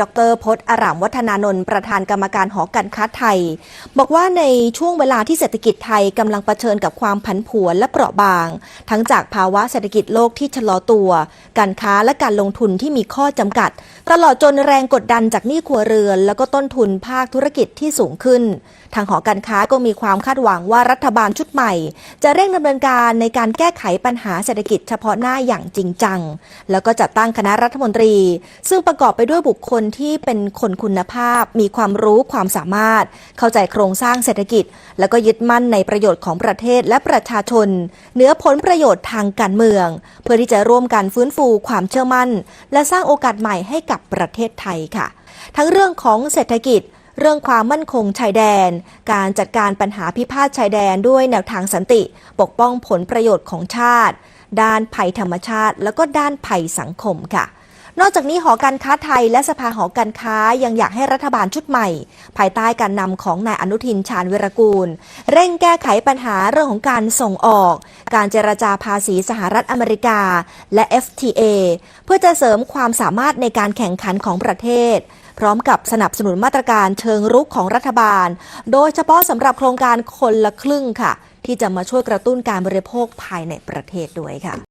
ดรพจน์อารามวัฒนานนท์ประธานกรรมการหอการค้าไทย บอกว่าในช่วงเวลาที่เศรษฐกิจไทยกำลังเผชิญกับความผันผวนและเปราะบาง ทั้งจากภาวะเศรษฐกิจโลกที่ชะลอตัว การค้าและการลงทุนที่มีข้อจำกัด ตลอดจนแรงกดดันจากหนี้ครัวเรือน แล้วก็ต้นทุนภาคธุรกิจที่สูงขึ้น ทางหอการค้าก็มีความคาดหวังว่ารัฐบาลชุดใหม่ จะเร่งดำเนินการในการแก้ไขปัญหาเศรษฐกิจเฉพาะหน้าอย่างจริงจัง แล้วก็จัดตั้งคณะรัฐมนตรี ซึ่งประกอบไปด้วยบุคคลที่เป็นคนคุณภาพ มีความรู้ความสามารถ เข้าใจโครงสร้างเศรษฐกิจ แล้วก็ยึดมั่นในประโยชน์ของประเทศและประชาชนเหนือผลประโยชน์ทางการเมือง เพื่อที่จะร่วมกันฟื้นฟูความเชื่อมั่น และสร้างโอกาสใหม่ให้กับประเทศไทยค่ะ ทั้งเรื่องของเศรษฐกิจเรื่องความมั่นคงชายแดน การจัดการปัญหาพิพาทชายแดนด้วยแนวทางสันติ ปกป้องผลประโยชน์ของชาติ ด้านภัยธรรมชาติ แล้วก็ด้านภัยสังคมค่ะ นอกจากนี้หอการค้าไทยและสภาหอการค้ายังอยากให้รัฐบาลชุดใหม่ ภายใต้การนำของนายอนุทินชาญวิรกูล เร่งแก้ไขปัญหาเรื่องของการส่งออก การเจรจาภาษีสหรัฐอเมริกา และ FTA เพื่อจะเสริมความสามารถในการแข่งขันของประเทศพร้อมกับสนับสนุนมาตรการเชิงรุกของรัฐบาล โดยเฉพาะสำหรับโครงการคนละครึ่งค่ะ ที่จะมาช่วยกระตุ้นการบริโภคภายในประเทศด้วยค่ะ